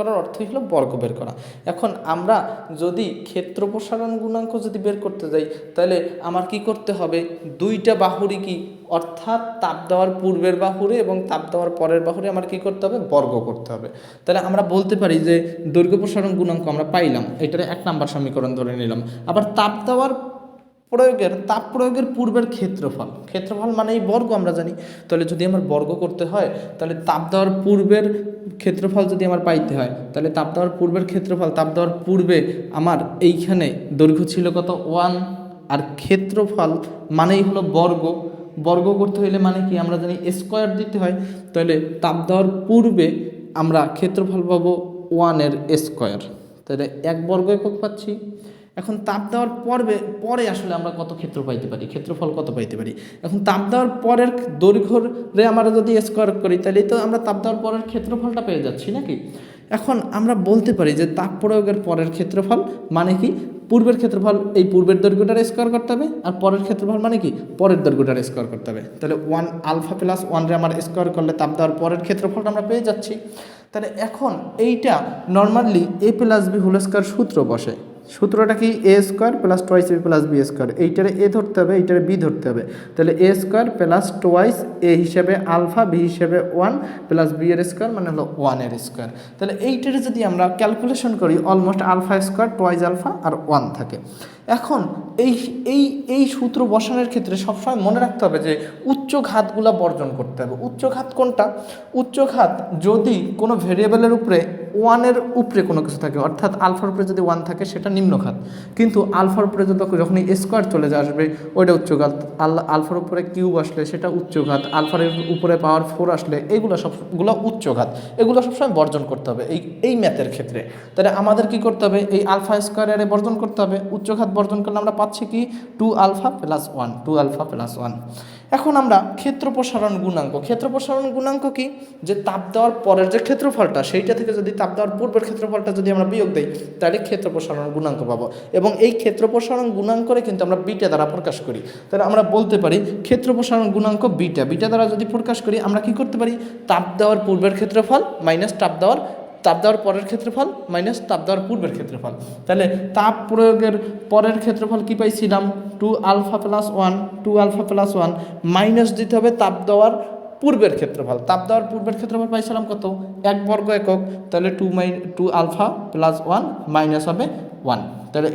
করার অর্থই হলো বর্গ বের করা। এখন আমরা যদি ক্ষেত্র প্রসারণ গুণাঙ্ক যদি বের করতে যাই, তাহলে আমার কি করতে হবে? দুইটা বাহুরই কি? অর্থাৎ তাপ দেওয়ার পূর্বের বাহুরে এবং তাপ দেওয়ার পরের বাহুরে আমার কি করতে হবে? বর্গ করতে হবে। তাহলে আমরা বলতে পারি যে দৈর্ঘ্য প্রসারণ গুণাঙ্ক আমরা পাইলাম। এটার এক নাম্বার সমীকরণ ধরে নিলাম। আবার তাপ দেওয়ার প্রয়োগের, তাপ প্রয়োগের পূর্বের ক্ষেত্রফল। ক্ষেত্রফল মানে এই বর্গ আমরা জানি। তাহলে যদি আমার বর্গ করতে হয়, তাহলে তাপ দেওয়ার পূর্বের ক্ষেত্রফল যদি আমার পাইতে হয়, তাহলে তাপ দেওয়ার পূর্বের ক্ষেত্রফল, তাপ দেওয়ার পূর্বে আমার এইখানে দৈর্ঘ্য ছিল কত? ওয়ান। আর ক্ষেত্রফল মানেই হলো বর্গ। বর্গ করতে হইলে মানে কি? আমরা জানি স্কোয়ার দিতে হয়। তাহলে তাপ দেওয়ার পূর্বে আমরা ক্ষেত্রফল পাবো ওয়ানের স্কোয়ার। তাহলে এক বর্গ একক পাচ্ছি। এখন তাপ দেওয়ার পর্বে, পরে আসলে আমরা কত ক্ষেত্র পাইতে পারি? ক্ষেত্রফল কত পাইতে পারি? এখন তাপ দেওয়ার পরের দৈর্ঘ্যরে আমরা যদি স্কোয়ার করি, তাহলে তো আমরা তাপ দেওয়ার পরের ক্ষেত্রফলটা পেয়ে যাচ্ছি নাকি? এখন আমরা বলতে পারি যে তাপ প্রয়োগের পরের ক্ষেত্রফল মানে কি? পূর্বের ক্ষেত্রফল এই পূর্বের দৈর্ঘ্যটার স্কোয়ার করতে হবে, আর পরের ক্ষেত্রফল মানে কি? পরের দৈর্ঘ্যটার স্কোয়ার করতে হবে। তাহলে ওয়ান আলফা প্লাস ওয়ানরে আমার স্কোয়ার করলে তাপ দেওয়ার পরের ক্ষেত্রফলটা আমরা পেয়ে যাচ্ছি। তাহলে এখন এইটা normally A plus B whole square সূত্র বসে। সূত্রটা কি A square plus twice A plus B square এইটারে এ ধরতে হবে, এইটারে বি ধরতে হবে। তাহলে A square plus twice A হিসাবে আলফা বি হিসাবে ওয়ান প্লাস বি এর স্কোয়ার মানে হলো ওয়ানের স্কোয়ার তাহলে এইটারে যদি আমরা ক্যালকুলেশন করি almost alpha square twice alpha আর ওয়ান থাকে। এখন এই এই এই সূত্র বসানোর ক্ষেত্রে সবসময় মনে রাখতে হবে যে উচ্চ ঘাতগুলা বর্জন করতে হবে। উচ্চ ঘাত কোনটা? উচ্চ ঘাত যদি কোনো ভেরিয়েবলের উপরে ওয়ানের উপরে কোনো কিছু থাকে, অর্থাৎ আলফার উপরে যদি ওয়ান থাকে সেটা নিম্নঘাত কিন্তু আলফার উপরে যখনই স্কোয়ার চলে আসবে, ওইটা উচ্চঘাত আল, আলফার উপরে কিউব আসলে সেটা উচ্চঘাত আলফার উপরে পাওয়ার ফোর আসলে এগুলো সবগুলো উচ্চঘাত এগুলো সবসময় বর্জন করতে হবে এই এই ম্যাথের ক্ষেত্রে। তাহলে আমাদের কি করতে হবে? এই আলফা স্কোয়ারে বর্জন করতে হবে। উচ্চঘাত বর্জন করলে আমরা পাচ্ছি কি two alpha plus one two alpha plus one এখন আমরা ক্ষেত্র প্রসারণ গুণাঙ্ক, ক্ষেত্র প্রসারণ গুণাঙ্ক কি? যে তাপ দেওয়ার পরের যে ক্ষেত্রফলটা, সেইটা থেকে যদি তাপ দেওয়ার পূর্বের ক্ষেত্রফলটা যদি আমরা বিয়োগ দিই, তাহলে ক্ষেত্র প্রসারণ গুণাঙ্ক পাবো। এবং এই ক্ষেত্র প্রসারণ গুণাঙ্করে কিন্তু আমরা বিটা দ্বারা প্রকাশ করি। তাহলে আমরা বলতে পারি ক্ষেত্র প্রসারণ গুণাঙ্ক বিটা। বিটা দ্বারা যদি প্রকাশ করি, আমরা কি করতে পারি? তাপ দেওয়ার পূর্বের ক্ষেত্রফল মাইনাস তাপ দেওয়ার তাপ দেওয়ার পরের ক্ষেত্রফল মাইনাস তাপ দেওয়ার পূর্বের ক্ষেত্রফল। তাহলে তাপ প্রয়োগের পরের ক্ষেত্রফল কী পাইছিলাম? Two alpha plus one two alpha plus one minus দিতে হবে তাপ দেওয়ার পূর্বের ক্ষেত্রফল। তাপ দেওয়ার পূর্বের ক্ষেত্রফল পাইছিলাম কত? এক বর্গ একক। তাহলে two my two alpha plus one minus হবে ওয়ান তাহলে